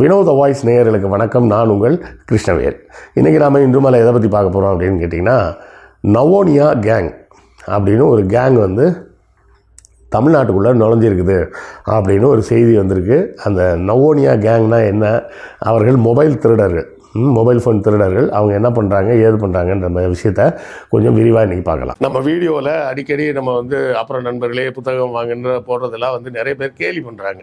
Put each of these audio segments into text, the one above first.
வினோத வாய்ஸ் நேயர்களுக்கு வணக்கம். நான் உங்கள் கிருஷ்ணவேல். இன்றைக்கி நாம் இன்று எதை பற்றி பார்க்க போகிறோம் அப்படின்னு கேட்டிங்கன்னா நவோனியா கேங் அப்படின்னு ஒரு கேங் வந்து தமிழ்நாட்டுக்குள்ளே நுழைஞ்சிருக்குது அப்படின்னு ஒரு செய்தி வந்திருக்கு. அந்த நவோனியா கேங்னா என்ன? அவர்கள் மொபைல் திருடர்கள். மொபைல் ஃபோன் திருடர்கள். அவங்க என்ன பண்ணுறாங்க ஏது பண்ணுறாங்கன்ற விஷயத்த கொஞ்சம் விரிவாக இன்றைக்கி பார்க்கலாம். நம்ம வீடியோவில் அடிக்கடி நம்ம வந்து அப்புறம் நண்பர்களே புத்தகம் வாங்குன்ற போடுறதெல்லாம் வந்து நிறைய பேர் கேலி பண்ணுறாங்க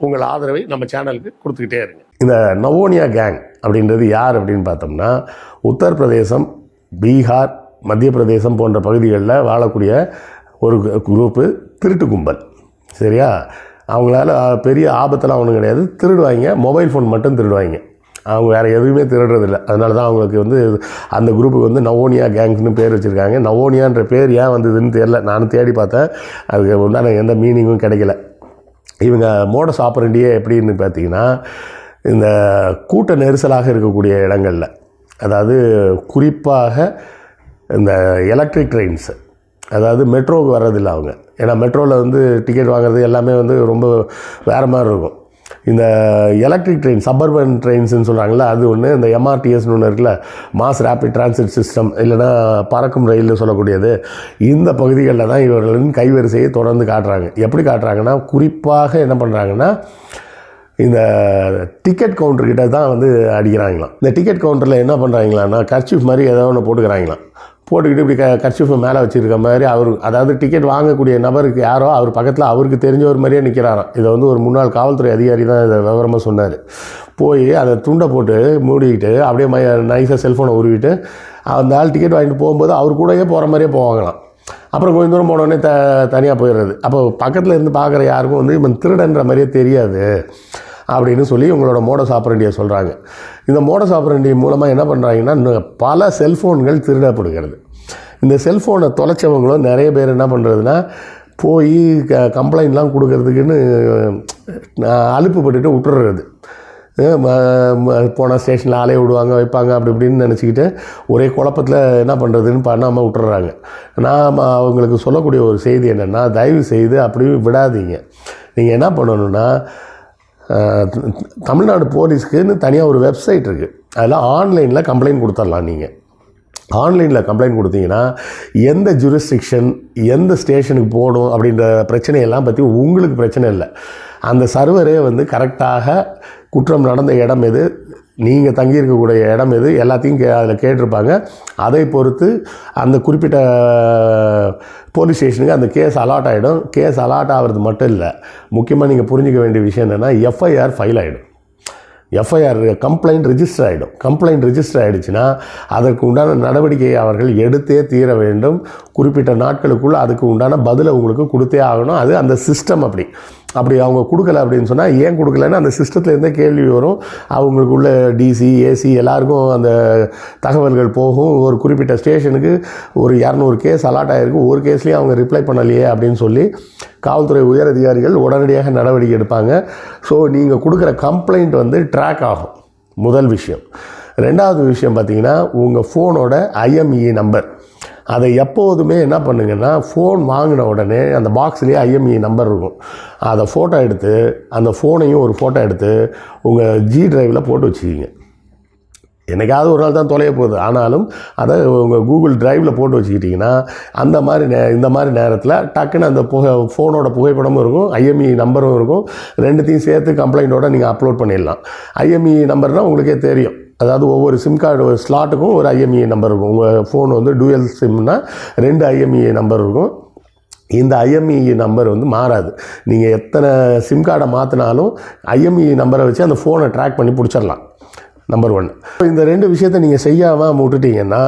உங்கள் ஆதரவை நம்ம சேனலுக்கு கொடுத்துக்கிட்டே இருங்க. இந்த நவோனியா கேங் அப்படின்றது யார் அப்படின்னு பார்த்தோம்னா உத்தரப்பிரதேசம் பீகார் மத்திய பிரதேசம் போன்ற பகுதிகளில் வாழக்கூடிய ஒரு குரூப்பு திருட்டு கும்பல் சரியா? அவங்களால பெரிய ஆபத்தெல்லாம் ஒன்றும் கிடையாது. திருடுவாங்க மொபைல் ஃபோன் மட்டும் திருடுவாங்க. அவங்க வேறு எதுவுமே திருடுறதில்ல. அதனால தான் அவங்களுக்கு வந்து அந்த குரூப்புக்கு வந்து நவோனியா கேங்ஸ்னு பேர் வச்சுருக்காங்க. நவோனியான்ற பேர் ஏன் வந்ததுன்னு தெரில நானும் தேடி பார்த்தேன். அதுக்கு உண்டான எந்த மீனிங்கும் கிடைக்கல. இவங்க மோட சாப்பிட்றண்டியே எப்படின்னு பார்த்தீங்கன்னா இந்த கூட்ட நெரிசலாக இருக்கக்கூடிய இடங்களில் அதாவது குறிப்பாக இந்த எலக்ட்ரிக் ட்ரெயின்ஸு அதாவது மெட்ரோவுக்கு வர்றதில்லை அவங்க. ஏன்னா மெட்ரோவில் வந்து டிக்கெட் வாங்குறது எல்லாமே வந்து ரொம்ப வேறு மாதிரி இருக்கும். இந்த எலக்ட்ரிக் ட்ரெயின் சபர்பன் ட்ரெயின்ஸ்னு சொல்கிறாங்களே அது ஒன்று இந்த எம்ஆர்டிஎஸ்னு ஒன்று இருக்குல்ல மாஸ் ரேபிட் டிரான்சிட் சிஸ்டம் இல்லைன்னா பறக்கும் ரயில்னு சொல்லக்கூடியது. இந்த பகுதிகளில் தான் இவர்களின் கைவரிசையை தொடர்ந்து காட்டுறாங்க. எப்படி காட்டுறாங்கன்னா குறிப்பாக என்ன பண்ணுறாங்கன்னா இந்த டிக்கெட் கவுண்டர்கிட்ட தான் வந்து அடிக்கிறாங்களாம். இந்த டிக்கெட் கவுண்டரில் என்ன பண்ணுறாங்களான்னா கர்ச்சீஃப் மாதிரி ஏதோ ஒன்று போட்டுக்கிறாங்களாம். போட்டுக்கிட்டு இப்படி க கர்ச்சீஃபை மேலே வச்சுருக்க மாதிரி அவர் அதாவது டிக்கெட் வாங்கக்கூடிய நபருக்கு யாரோ அவர் பக்கத்தில் அவருக்கு தெரிஞ்சவர் மாதிரியே நிற்கிறாராம் இதை வந்து ஒரு முன்னாள் காவல்துறை அதிகாரி தான் இதை விவரமாக சொன்னார். போய் அதை துண்டை போட்டு மூடிக்கிட்டு அப்படியே மை நைஸாக செல்ஃபோனை உருவிட்டு அந்த ஆள் டிக்கெட் வாங்கிட்டு போகும்போது அவர் கூடயே போகிற மாதிரியே போவாங்களாம். அப்புறம் கொஞ்சம் தூரம் போனோடனே த தனியாக போயிடுறது. அப்போ பக்கத்தில் இருந்து பார்க்குற யாருக்கும் வந்து இவன் திருடன்ற மாதிரியே தெரியாது. அப்படின்னு சொல்லி உங்களோட மோடஸ் ஆப்பரண்டியை சொல்கிறாங்க இந்த மோடஸ் ஆப்பரண்டி மூலமாக என்ன பண்ணுறாங்கன்னா பல செல்ஃபோன்கள் திருடப்படுகிறது. இந்த செல்ஃபோனை தொலைச்சவங்களும் நிறைய பேர் என்ன பண்ணுறதுன்னா போய் க கம்ப்ளைண்ட்லாம் கொடுக்கறதுக்குன்னு அஹ், அலுப்புப்பட்டுட்டு விட்டுறது போன ஸ்டேஷனில் ஆலைய விடுவாங்க வைப்பாங்க அப்படி இப்படின்னு நினச்சிக்கிட்டு ஒரே குழப்பத்தில் என்ன பண்ணுறதுன்னு பண்ணாமல் விட்டுறாங்க நாம் அவங்களுக்கு சொல்லக்கூடிய ஒரு செய்தி என்னென்னா தயவு செய்து அப்படி விடாதீங்க. நீங்கள் என்ன பண்ணணுன்னா தமிழ்நாடு போலீஸ்க்குன்னு தனியாக ஒரு வெப்சைட் இருக்குது அதில் ஆன்லைனில் கம்ப்ளைண்ட் கொடுத்துடலாம் நீங்கள் ஆன்லைனில் கம்ப்ளைண்ட் கொடுத்தீங்கன்னா எந்த ஜூரிஸ்டிக்ஷன் எந்த ஸ்டேஷனுக்கு போகணும் அப்படின்ற பிரச்சனையெல்லாம் பற்றி உங்களுக்கு பிரச்சனை இல்லை. அந்த சர்வரே வந்து கரெக்டாக குற்றம் நடந்த இடம் எது? நீங்கள் தங்கியிருக்கக்கூடிய இடம் எது எல்லாத்தையும் கே அதில் கேட்டிருப்பாங்க. அதை பொறுத்து அந்த குறிப்பிட்ட போலீஸ் ஸ்டேஷனுக்கு அந்த கேஸ் அலாட் ஆகிடும் கேஸ் அலாட் ஆகிறது மட்டும் இல்லை முக்கியமாக நீங்கள் புரிஞ்சிக்க வேண்டிய விஷயம் என்னென்னா எஃப்ஐஆர் ஃபைல் ஆகிடும் எஃப்ஐஆர் கம்ப்ளைண்ட் ரிஜிஸ்டர் ஆகிடும் கம்ப்ளைண்ட் ரிஜிஸ்டர் ஆகிடுச்சுன்னா அதற்கு உண்டான நடவடிக்கையை அவர்கள் எடுத்தே தீர வேண்டும். குறிப்பிட்ட நாட்களுக்குள்ளே அதுக்கு உண்டான பதிலை உங்களுக்கு கொடுத்தே ஆகணும். அது அந்த சிஸ்டம் அப்படி. அப்படி அவங்க கொடுக்கல அப்படின்னு சொன்னால் ஏன் கொடுக்கலன்னு அந்த சிஸ்டத்துலேருந்தே கேள்வி வரும். அவங்களுக்கு உள்ள டிசி ஏசி எல்லாருக்கும் அந்த தகவல்கள் போகும். ஒரு குறிப்பிட்ட ஸ்டேஷனுக்கு ஒரு இரநூறு கேஸ் அலாட் ஆகிருக்கு ஒரு கேஸ்லேயும் அவங்க ரிப்ளை பண்ணலையே அப்படின்னு சொல்லி காவல்துறை உயர் அதிகாரிகள் உடனடியாக நடவடிக்கை எடுப்பாங்க. ஸோ நீங்கள் கொடுக்குற கம்ப்ளைண்ட் வந்து ட்ராக் ஆகும். முதல் விஷயம். ரெண்டாவது விஷயம் பார்த்தீங்கன்னா உங்கள் ஃபோனோட ஐஎம்இ நம்பர் அதை எப்போதுமே என்ன பண்ணுங்கன்னா ஃபோன் வாங்கின உடனே அந்த பாக்ஸ்லேயே ஐஎம்இ நம்பர் இருக்கும். அதை ஃபோட்டோ எடுத்து அந்த ஃபோனையும் ஒரு ஃபோட்டோ எடுத்து உங்கள் ஜி டிரைவில் போட்டு வச்சுக்கிங்க. என்னைக்காவது ஒரு நாள் தான் தொலைய போகுது. ஆனாலும் அதை உங்கள் கூகுள் டிரைவில் போட்டு வச்சுக்கிட்டிங்கன்னா அந்த மாதிரி நே இந்த மாதிரி நேரத்தில் டக்குன்னு அந்த புகை ஃபோனோட புகைப்படமும் இருக்கும் ஐஎம்இ நம்பரும் இருக்கும். ரெண்டுத்தையும் சேர்த்து கம்ப்ளைண்ட்டோட நீங்கள் அப்லோட் பண்ணிடலாம். ஐஎம்இ நம்பர்னால் உங்களுக்கே தெரியும். அதாவது ஒவ்வொரு சிம் கார்டு ஸ்லாட்டுக்கும் ஒரு ஐஎம்இ நம்பர் இருக்கும். உங்கள் ஃபோன் வந்து டூயல் சிம்னா ரெண்டு ஐஎம்இ நம்பர் இருக்கும். இந்த ஐஎம்இ நம்பர் வந்து மாறாது. நீங்கள் எத்தனை சிம் கார்டை மாற்றினாலும் ஐஎம்இ நம்பரை வச்சு அந்த ஃபோனை ட்ராக் பண்ணி பிடிச்சிடலாம். நம்பர் ஒன் இந்த ரெண்டு விஷயத்த நீங்கள் செய்யாமல் விட்டுட்டீங்கன்னா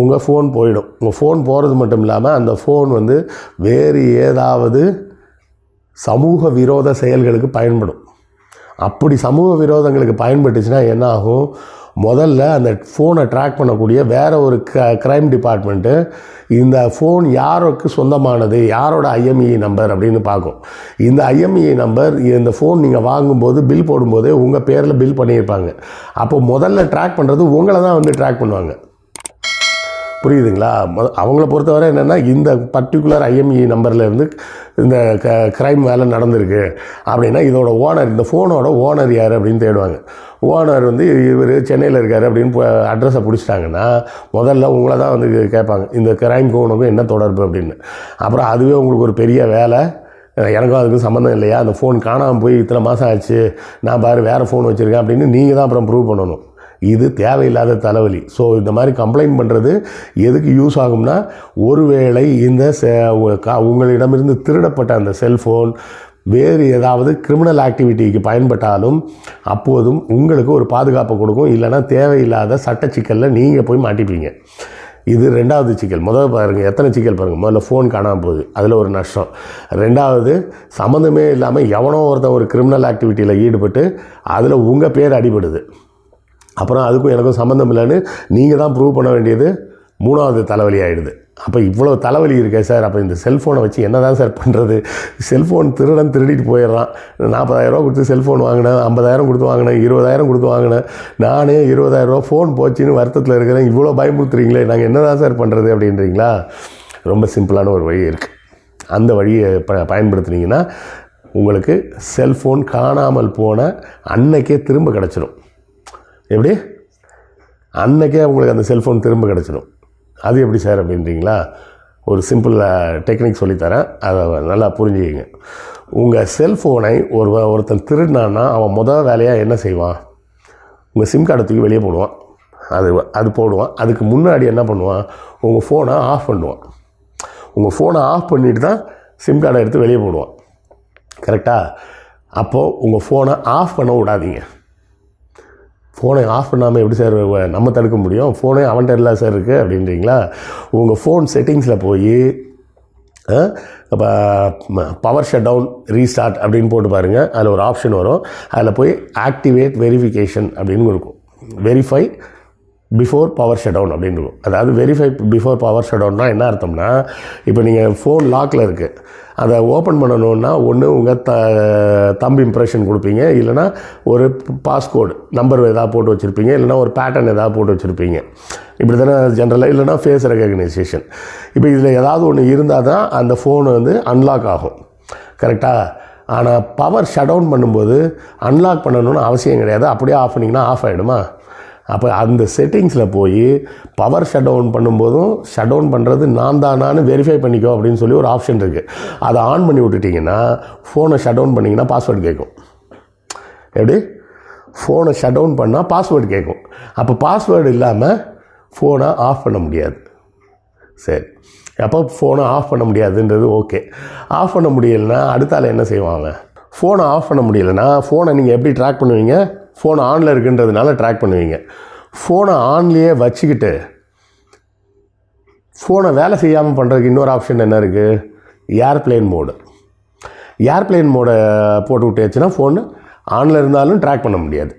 உங்கள் ஃபோன் போயிடும். உங்கள் ஃபோன் போகிறது மட்டும் இல்லாமல் அந்த ஃபோன் வந்து வேறு ஏதாவது சமூக விரோத செயல்களுக்கு பயன்படும். அப்படி சமூக விரோதங்களுக்கு பயன்பட்டுச்சுன்னா என்ன ஆகும்? முதல்ல அந்த ஃபோனை ட்ராக் பண்ணக்கூடிய வேறு ஒரு க க்ரைம் டிபார்ட்மெண்ட்டு இந்த ஃபோன் யாருக்கு சொந்தமானது யாரோட ஐஎம்இ நம்பர் அப்படின்னு பார்க்கும். இந்த ஐஎம்இ நம்பர் இந்த ஃபோன் நீங்கள் வாங்கும்போது பில் போடும்போதே உங்கள் பேரில் பில் பண்ணியிருப்பாங்க. அப்போ முதல்ல ட்ராக் பண்ணுறது உங்களை தான் வந்து ட்ராக் பண்ணுவாங்க. புரியுதுங்களா? அவங்கள பொறுத்தவரை என்னென்னா இந்த பர்டிகுலர் ஐஎம்இ நம்பர்லேருந்து இந்த க க்ரைம் வேலை நடந்திருக்கு. அப்படின்னா இதோட ஓனர் இந்த ஃபோனோட ஓனர் யார் அப்படின்னு தேடுவாங்க. ஓனர் வந்து இவர் சென்னையில் இருக்கார் அப்படின்னு அட்ரஸை பிடிச்சிட்டாங்கன்னா முதல்ல உங்களை தான் வந்து கேட்பாங்க. இந்த கிரைம் கோனுக்கும் என்ன தொடர்பு அப்படின்னு. அப்புறம் அதுவே உங்களுக்கு ஒரு பெரிய வேலை. எனக்கும் அதுக்கும் சம்மந்தம் இல்லையா? அந்த ஃபோன் காணாமல் போய் இத்தனை மாதம் ஆச்சு. நான் பாரு வேறு ஃபோன் வச்சுருக்கேன் அப்படின்னு நீங்கள் தான் அப்புறம் ப்ரூவ் பண்ணணும். இது தேவையில்லாத தலைவலி. ஸோ இந்த மாதிரி கம்ப்ளைண்ட் பண்ணுறது எதுக்கு யூஸ் ஆகும்னா ஒருவேளை இந்த செ- கா- உங்களிடமிருந்து திருடப்பட்ட அந்த செல்ஃபோன் வேறு ஏதாவது கிரிமினல் ஆக்டிவிட்டிக்கு பயன்பட்டாலும் அப்போதும் உங்களுக்கு ஒரு பாதுகாப்பு கொடுக்கும். இல்லைன்னா தேவையில்லாத சட்ட சிக்கலில் நீங்கள் போய் மாட்டிப்பீங்க. இது ரெண்டாவது சிக்கல். முதல் பாருங்கள் எத்தனை சிக்கல் பாருங்கள் முதல்ல ஃபோன் காணாமல் போகுது. அதில் ஒரு நஷ்டம். ரெண்டாவது சம்மந்தமே இல்லாமல் எவனோ ஒருத்தன் ஒரு கிரிமினல் ஆக்டிவிட்டியில் ஈடுபட்டு அதில் உங்கள் பேர் அடிபடுது. அப்புறம் அதுக்கும் எனக்கும் சம்மந்தம் இல்லைன்னு நீங்கள் தான் ப்ரூவ் பண்ண வேண்டியது. மூணாவது தலைவலி ஆகிடுது அப்போ இவ்வளோ தலைவலி இருக்கே சார். அப்போ இந்த செல்ஃபோனை வச்சு என்ன தான் சார் பண்ணுறது செல்ஃபோன் திருடன் திருடிட்டு போயிடுறான். நாற்பதாயிரரூவா கொடுத்து செல்ஃபோன் வாங்கினேன் ஐம்பதாயிரம் கொடுத்து வாங்கினேன் இருபதாயிரம் கொடுத்து வாங்கினேன். நானே இருபதாயிரரூவா ஃபோன் போச்சுன்னு வருத்தத்தில் இருக்கிறேன். இவ்வளோ பயமுறுத்துறீங்களே நாங்கள் என்ன தான் சார் பண்ணுறது அப்படின்றீங்களா? ரொம்ப சிம்பிளான ஒரு வழி இருக்குது அந்த வழியை ப பயன்படுத்துனீங்கன்னா உங்களுக்கு செல்ஃபோன் காணாமல் போன அன்னைக்கே திரும்ப கிடச்சிடும் எப்படி? அன்னைக்கே உங்களுக்கு அந்த செல்ஃபோன் திரும்ப கிடச்சிடும் அது எப்படி சார் அப்படின்றீங்களா? ஒரு சிம்பிள் டெக்னிக் சொல்லித்தரேன். அதை நல்லா புரிஞ்சுக்கிங்க. உங்கள் செல்ஃபோனை ஒரு ஒருத்தன் திருடினான்னா அவன் முதல் வேலையாக என்ன செய்வான்? உங்கள் சிம் கார்டை தூக்கி வெளியே போடுவான். அது அது போடுவான். அதுக்கு முன்னாடி என்ன பண்ணுவான்? உங்கள் ஃபோனை ஆஃப் பண்ணுவான். உங்கள் ஃபோனை ஆஃப் பண்ணிட்டு தான் சிம் கார்டை எடுத்து வெளியே போடுவான். கரெக்டாக அப்போது உங்கள் ஃபோனை ஆஃப் பண்ண விடாதீங்க. ஃபோனை ஆஃப் பண்ணாமல் எப்படி சார் நம்ம தடுக்க முடியும்? ஃபோனே அவன்கிட்ட இல்லை சார் இருக்குது அப்படின்றீங்களா? உங்கள் ஃபோன் செட்டிங்ஸில் போய் இப்போ பவர் ஷட் டவுன் ரீஸ்டார்ட் அப்படின்னு போட்டு பாருங்கள் அதில் ஒரு ஆப்ஷன் வரும். அதில் போய் ஆக்டிவேட் வெரிஃபிகேஷன் அப்படின்னு இருக்கும். Verify before power shut down அப்படின்னு இருக்கும். அதாவது வெரிஃபை பிஃபோர் பவர் ஷட் டவுன்னா என்ன அர்த்தம்னா இப்போ நீங்கள் ஃபோன் லாக்கில் இருக்குது அதை ஓப்பன் பண்ணணுன்னா ஒன்று உங்கள் த தம்பி இம்ப்ரெஷன் கொடுப்பீங்க. இல்லைனா ஒரு பாஸ்கோடு நம்பர் எதாவது போட்டு வச்சுருப்பீங்க. இல்லைனா ஒரு பேட்டர்ன் ஏதாவது போட்டு வச்சுருப்பீங்க. இப்படி தானே ஜென்ரலாக இல்லைனா ஃபேஸ் ரெகக்னைசேஷன் இப்போ இதில் ஏதாவது ஒன்று இருந்தால் தான் அந்த ஃபோன் வந்து அன்லாக் ஆகும். கரெக்டாக ஆனால் பவர் ஷட் டவுன் பண்ணும்போது அன்லாக் பண்ணணும்னு அவசியம் கிடையாது. அப்படியே ஆஃப் பண்ணிங்கன்னா ஆஃப் ஆகிடுமா அப்போ அந்த செட்டிங்ஸில் போய் பவர் ஷட் டவுன் பண்ணும்போதும் ஷட் டவுன் பண்ணுறது நான் தானான்னு வெரிஃபை பண்ணிக்கோ அப்படின்னு சொல்லி ஒரு ஆப்ஷன் இருக்குது அதை ஆன் பண்ணி விட்டுட்டிங்கன்னா ஃபோனை ஷட் டவுன் பண்ணிங்கன்னா பாஸ்வேர்டு கேட்கும் எப்படி? ஃபோனை ஷட் டவுன் பண்ணால் பாஸ்வேர்டு கேட்கும் அப்போ பாஸ்வேர்டு இல்லாமல் ஃபோனை ஆஃப் பண்ண முடியாது. சரி. அப்போ ஃபோனை ஆஃப் பண்ண முடியாதுன்றது ஓகே ஆஃப் பண்ண முடியலைன்னா அடுத்தால என்ன செய்வாங்க ஃபோனை ஆஃப் பண்ண முடியலைன்னா ஃபோனை நீங்கள் எப்படி ட்ராக் பண்ணுவீங்க? ஃபோன் ஆனில் இருக்குன்றதுனால ட்ராக் பண்ணுவீங்க. ஃபோனை ஆன்லேயே வச்சுக்கிட்டு ஃபோனை வேலை செய்யாமல் பண்ணுறதுக்கு இன்னொரு ஆப்ஷன் என்ன இருக்குது ஏர்ப்ளேன் மோடு ஏர்ப்ளேன் மோடை போட்டு விட்டுச்சுன்னா ஃபோன் ஆனில் இருந்தாலும் ட்ராக் பண்ண முடியாது.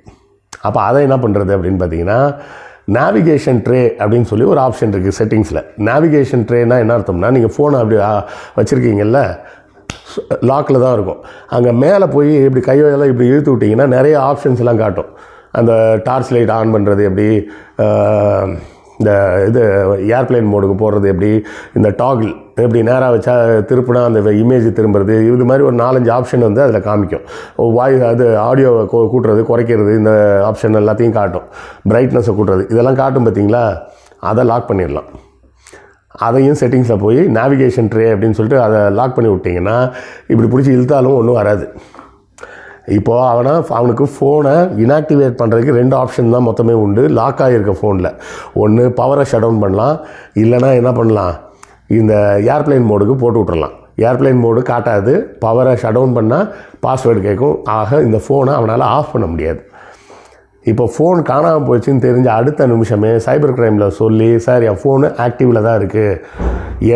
அப்போ அதை என்ன பண்ணுறது அப்படின்னு பார்த்தீங்கன்னா நேவிகேஷன் ட்ரே அப்படின்னு சொல்லி ஒரு ஆப்ஷன் இருக்குது செட்டிங்ஸில் நேவிகேஷன் ட்ரேனா என்ன அர்த்தம்னா நீங்கள் ஃபோனை அப்படி வச்சுருக்கீங்கல்ல லாக்கில் தான் இருக்கும். அங்கே மேலே போய் இப்படி கையெல்லாம் இப்படி இழுத்து விட்டிங்கன்னா நிறைய ஆப்ஷன்ஸ்லாம் காட்டும். அந்த டார்ச் லைட் ஆன் பண்ணுறது எப்படி இந்த இது ஏர்ப்ளைன் மோடுக்கு போடுறது எப்படி இந்த டாகில் எப்படி நேராக வச்சா திருப்பினா அந்த இமேஜ் திரும்புறது இது மாதிரி ஒரு நாலஞ்சு ஆப்ஷன் வந்து அதில் காமிக்கும். வாய் அது ஆடியோவை கூட்டுறது குறைக்கிறது இந்த ஆப்ஷன் எல்லாத்தையும் காட்டும். பிரைட்னஸை கூட்டுறது இதெல்லாம் காட்டும் பார்த்தீங்களா அதை லாக் பண்ணிடலாம். அதையும் செட்டிங்ஸில் போய் நேவிகேஷன் ட்ரே அப்படின்னு சொல்லிட்டு அதை லாக் பண்ணி விட்டிங்கன்னா இப்படி பிடிச்சி இழுத்தாலும் ஒன்றும் வராது. இப்போது அவனை அவனுக்கு ஃபோனை இனாக்டிவேட் பண்ணுறதுக்கு ரெண்டு ஆப்ஷன் தான் மொத்தமே உண்டு. லாக் ஆகிருக்க ஃபோனில் ஒன்று பவரை ஷட் டவுன் பண்ணலாம். இல்லைனா என்ன பண்ணலாம்? இந்த ஏர்ப்ளைன் மோடுக்கு போட்டு விட்றலாம் ஏர்ப்ளைன் மோடு காட்டாது. பவரை ஷட் டவுன் பண்ணால் பாஸ்வேர்டு கேட்கும். ஆக இந்த ஃபோனை அவனால் ஆஃப் பண்ண முடியாது. இப்போ ஃபோன் காணாமல் போச்சுன்னு தெரிஞ்ச அடுத்த நிமிஷமே சைபர் க்ரைமில் சொல்லி சார் என் ஃபோனு ஆக்டிவில் தான் இருக்குது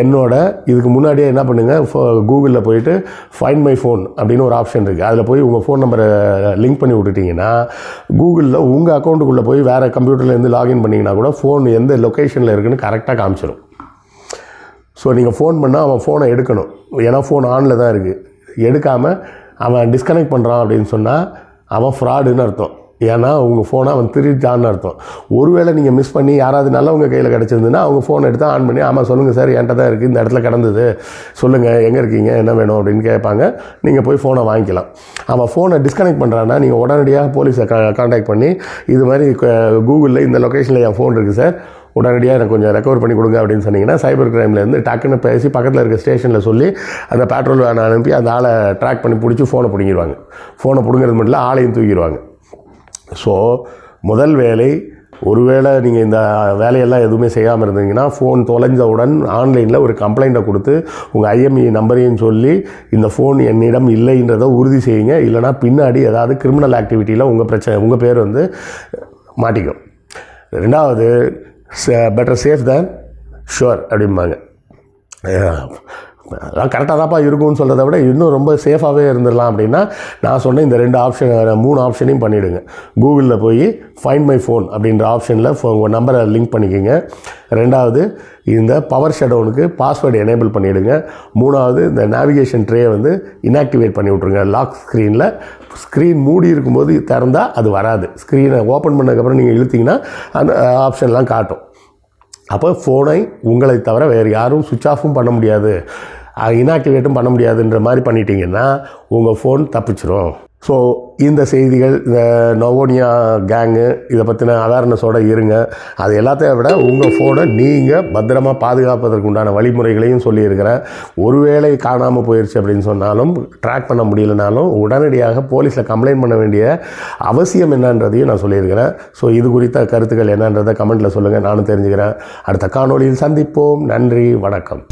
என்னோட இதுக்கு முன்னாடியே என்ன பண்ணுங்கள் கூகுளில் போயிட்டு ஃபைன் மை ஃபோன் அப்படின்னு ஒரு ஆப்ஷன் இருக்குது அதில் போய் உங்கள் ஃபோன் நம்பரை லிங்க் பண்ணி விட்டுட்டிங்கன்னா கூகுளில் உங்கள் அக்கௌண்ட்டுக்குள்ளே போய் வேறு கம்ப்யூட்டர்லேருந்து லாகின் பண்ணிங்கன்னா கூட ஃபோன் எந்த லொக்கேஷனில் இருக்குன்னு கரெக்டாக காமிச்சிடும் ஸோ நீங்கள் ஃபோன் பண்ணால் அவன் ஃபோனை எடுக்கணும். ஏன்னா ஃபோன் ஆனில் தான் இருக்குது எடுக்காமல் அவன் டிஸ்கனெக்ட் பண்ணுறான் அப்படின்னு சொன்னால் அவன் ஃப்ராடுன்னு அர்த்தம். ஏன்னா உங்கள் ஃபோனை அவன் திருட்டான்னு அர்த்தம். ஒருவேளை நீங்கள் மிஸ் பண்ணி யாராவது நல்லவங்க கையில் கிடச்சிருந்துன்னா அவங்க ஃபோன் எடுத்து ஆன் பண்ணி ஆமாம் சொல்லுங்கள் சார் என்கிட்ட தான் இருக்குது இந்த இடத்துல கிடந்தது. சொல்லுங்கள் எங்கே இருக்கீங்க என்ன வேணும் அப்படின்னு கேட்பாங்க. நீங்கள் போய் ஃபோனை வாங்கிக்கலாம். அவன் ஃபோனை டிஸ்கனெக்ட் பண்ணுறான்னா நீங்கள் உடனடியாக போலீஸை காண்டாக்ட் பண்ணி இது மாதிரி கூகுளில் இந்த லொக்கேஷனில் என் ஃபோன் இருக்குது சார் உடனடியாக எனக்கு கொஞ்சம் ரெக்கவர் பண்ணி கொடுங்க அப்படின்னு சொன்னீங்கன்னா சைபர் கிரைம்லேருந்து டக்குன்னு பேசி பக்கத்தில் இருக்க ஸ்டேஷனில் சொல்லி அந்த பெட்ரோல் வேனை அனுப்பி அந்த ஆளை ட்ராக் பண்ணி பிடிச்சி ஃபோனை பிடிங்கிடுவாங்க. ஃபோனை பிடுங்கிறது மட்டும் இல்லை ஆளையும் தூக்கிடுவாங்க. ஸோ முதல் வேலை ஒருவேளை நீங்கள் இந்த வேலையெல்லாம் எதுவுமே செய்யாமல் இருந்தீங்கன்னா ஃபோன் தொலைஞ்சவுடன் ஆன்லைனில் ஒரு கம்ப்ளைண்ட்டை கொடுத்து உங்கள் ஐஎம்இ நம்பரையும் சொல்லி இந்த ஃபோன் என்னிடம் இல்லைன்றதை உறுதி செய்யுங்க. இல்லைனா பின்னாடி ஏதாவது கிரிமினல் ஆக்டிவிட்டியில் உங்கள் பிரச்சனை உங்கள் பேர் வந்து மாட்டிக்கும். ரெண்டாவது பெட்டர் சேஃப் தேன் ஷுவர் அப்படிம்பாங்க. அதெல்லாம் கரெக்டாக தான்ப்பா இருக்கும்னு சொல்கிறத விட இன்னும் ரொம்ப சேஃபாகவே இருந்துடலாம் அப்படின்னா நான் சொன்ன இந்த ரெண்டு ஆப்ஷன் மூணு ஆப்ஷனையும் பண்ணிவிடுங்க கூகுளில் போய் ஃபைண்ட் மை ஃபோன் அப்படின்ற ஆப்ஷனில் உங்கள் நம்பரை லிங்க் பண்ணிக்கோங்க. ரெண்டாவது இந்த பவர் ஷடவுனுக்கு பாஸ்வேர்டு எனேபிள் பண்ணிவிடுங்க மூணாவது இந்த நேவிகேஷன் ட்ரே வந்து இன்ஆக்டிவேட் பண்ணி விட்ருங்க லாக் ஸ்க்ரீனில் ஸ்க்ரீன் மூடி இருக்கும்போது திறந்தால் அது வராது. ஸ்க்ரீனை ஓப்பன் பண்ணதுக்கப்புறம் நீங்கள் இழுத்தீங்கன்னா அந்த ஆப்ஷன்லாம் காட்டும். அப்போ ஃபோனை உங்களை தவிர வேறு யாரும் சுவிட்ச் ஆஃபும் பண்ண முடியாது. இன்ஆக்டிவேட்டும் பண்ண முடியாதுன்ற மாதிரி பண்ணிட்டீங்கன்னா உங்கள் ஃபோன் தப்பிச்சிரும். ஸோ இந்த செய்திகள் இந்த நவோனியா கேங்கு இதை பற்றின அவேர்னஸோடு இருங்க. அது எல்லாத்தையும் விட உங்கள் ஃபோனை நீங்கள் பத்திரமாக பாதுகாப்பதற்கு உண்டான வழிமுறைகளையும் சொல்லியிருக்கிறேன். ஒருவேளை காணாமல் போயிடுச்சு அப்படின்னு சொன்னாலும் ட்ராக் பண்ண முடியலனாலும் உடனடியாக போலீஸில் கம்ப்ளைண்ட் பண்ண வேண்டிய அவசியம் என்னன்றதையும் நான் சொல்லியிருக்கிறேன். ஸோ இது குறித்த கருத்துக்கள் என்னன்றதை கமெண்ட்டில் சொல்லுங்கள் நானும் தெரிஞ்சுக்கிறேன். அடுத்த காணொலியில் சந்திப்போம். நன்றி. வணக்கம்.